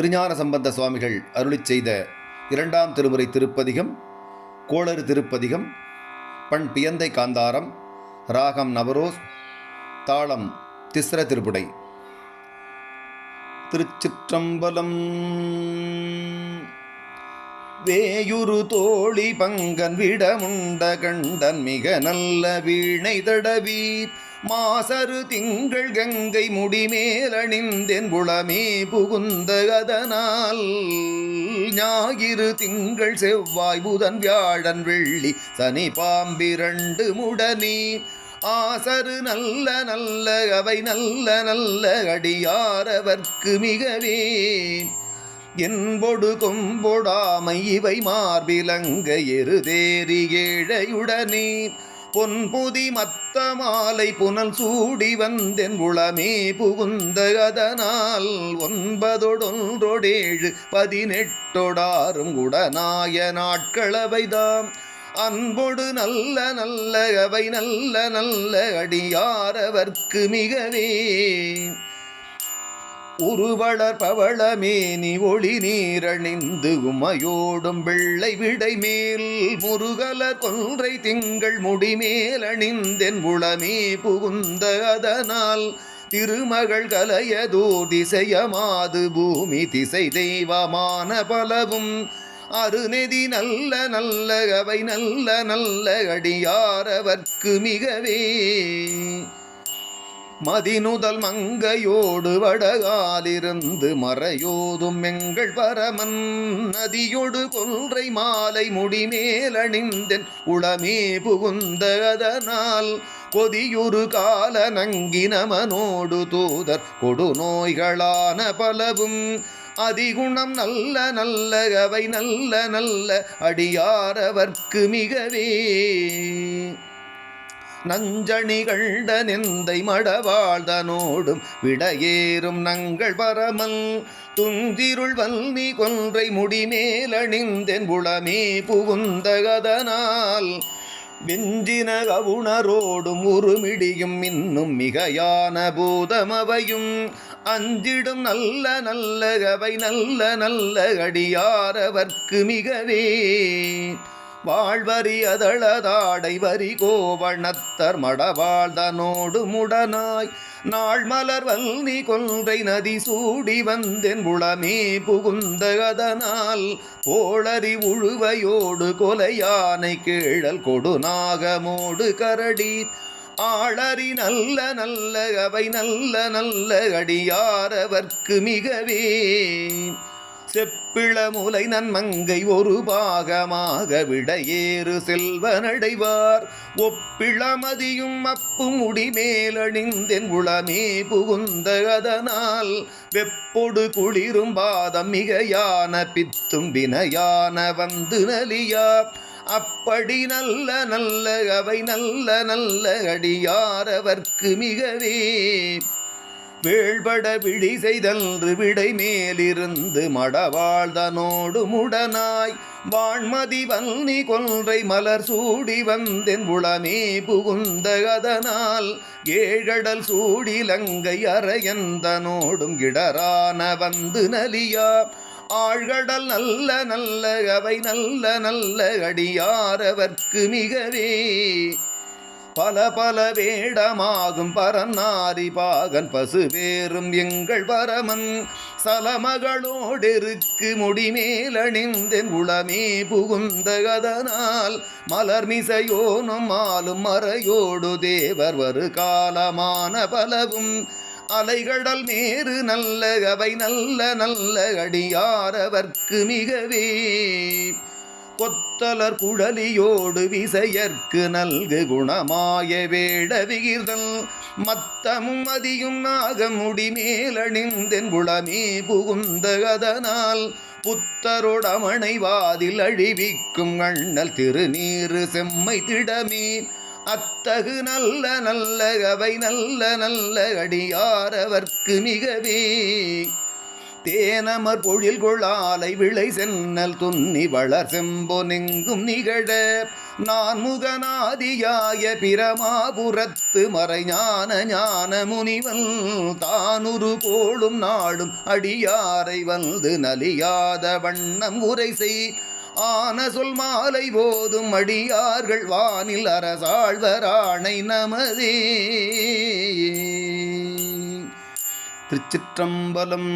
திருஞான சம்பந்த சுவாமிகள் அருளி செய்த இரண்டாம் திருமுறை திருப்பதிகம் கோளறு திருப்பதிகம் பண் பியந்தை காந்தாரம் ராகம் நவரோஸ் தாளம் திஸ்ர திருப்புடை. திருச்சிற்றம்பலம் வேயுரு தோழி பங்கன் விடமுண்ட கண்டன் மிக நல்ல வீணை தடவி மாசரு திங்கள் கங்கை முடிமேலணிந்தென் புலமே புகுந்த அதனால் ஞாயிறு திங்கள் செவ்வாய் புதன் வியாழன் வெள்ளி சனி பாம்பிரண்டு முடனே. ஆசரு நல்ல நல்ல அவை நல்ல நல்ல அடியாரவர்க்கு மிகவே. என்பொடு கொம்பொடாமை இவை மார்பிலங்க எருதேறி ஏழையுடனே. பொன்புதி மத்த மாலை புனல் சூடி வந்தென் உளமே புகுந்த அதனால் ஒன்பதொடொன்றொடேழு பதினெட்டொடாரும் குடநாய நாட்களவைதாம். அன்பொடு நல்ல நல்ல அவை நல்ல நல்ல அடியாரவர்க்கு மிகவே. உருவளர் பவளமேனி ஒளி நீரணிந்து உமையோடும் வெள்ளை விடை மேல் முருகலர் கொன்றை திங்கள் முடிமேல் அணிந்தென் உளமே புகுந்த அதனால் திருமகள் கலையதோர் திசையமாது பூமி திசை தெய்வமான பலவும் அருநெதி நல்ல நல்ல அவை நல்ல நல்ல அடியாரவர்க்கு மிகவே மதினுதல் மங்கையோடு வடகாலிருந்து மறையோதும் எங்கள் பரமன். நதியொடு கொன்றை மாலை முடிமேலணிந்தன் உளமே புகுந்த அதனால். கொதியுறு கால நங்கினமனோடு தூதர் கொடுநோய்களான பலவும். அதிகுணம் நல்ல நல்ல அவை நல்ல நல்ல அடியாரவர்க்கு மிகவே. நஞ்சணிகண்ட நெந்தை மடவாழ்தனோடும் விடையேறும் நங்கள் பரமல் துந்திருள் வல்வி கொன்றை முடிமேலணிந்தென் புலமே புகுந்தகதனால் வெஞ்சின கவுணரோடும் உருமிடியும் இன்னும் மிகையான பூதமவையும். அஞ்சிடும் நல்ல நல்ல கவை நல்ல நல்ல அடியாரவர்க்கு மிகவே. வாழ்வரி அதளதாடை வரி கோவணத்தர் மடவாழ்தனோடு முடனாய் நாள் மலர் வல்லி கொன்றை நதி சூடி வந்தென் புலமே புகுந்த அதனால் கோளறி உழுவையோடு கொலையானை கீழல் கொடுநாகமோடு கரடி ஆளறி நல்ல நல்ல அவை நல்ல நல்ல அடியாரவர்க்கு மிகவே செப்பிளமுலை நன்மங்கை ஒரு பாகமாக விடையேறு செல்வனடைவார். ஒப்பிளமதியும் அப்பும் முடிமேலணிந்தென் உளமே புகுந்த அதனால் வெப்பொடு குளிரும் பாதம் மிகையான பித்தும் வினையான வந்து நலியா. அப்படி நல்ல நல்ல அவை நல்ல நல்ல அடியாரவர்க்கு மிகவே. வேள்பட விழி செய்தன்று விடை மேலிருந்து மடவாழ்தனோடு முடனாய். வான்மதி வன்னி கொன்றை மலர் சூடி வந்தென் உளமே புகுந்த அதனால் ஏழடல் சூடி லங்கை அரையந்தனோடும் கிடரான வந்து நலியா. ஆழ்கடல் நல்ல நல்ல அவை நல்ல நல்ல அடியாரவர்க்கு மிகவே. பல பல வேடமாகும் பரநாரி பாகன் பசுவேறும் எங்கள் பரமன். சலமகளோடெருக்கு முடிமேலணிந்தென் உளமே புகுந்த அதனால் மலர்மிசையோனும் ஆளும் மறையோடு தேவர் வரு காலமான பலவும். அலைகடல் மேறு நல்ல அவை நல்ல நல்ல அடியாரவர்க்கு மிகவே. கொத்தலர் குழலியோடு விசையர்க்கு நல்கு குணமாய வேட விகிர்தல். மத்தமும் அதியும் நாகமுடி மேலணிந்தென் குளமே புகுந்த அதனால் புத்தரோடமனை அழிவிக்கும் அண்ணல் திருநீறு செம்மை திடமே. அத்தகு நல்ல நல்ல அவை நல்ல நல்ல அடியாரவர்க்கு மிகவே. தேனமர் பொழில் கொள்ளாலை விளை சென்னல் துன்னி வளர் செம்பொனெங்கும் நிகழ நான் முகநாதியாய பிரமாபுரத்து மறைஞான ஞான முனிவன் தானுரு போலும் நாடும் அடியாரை வந்து நலியாத வண்ணம் உரை செய். ஆன சொல் மாலை போதும் அடியார்கள் வானில் அரசாழ்வராணை நமதே. திருச்சிற்றம்பலம்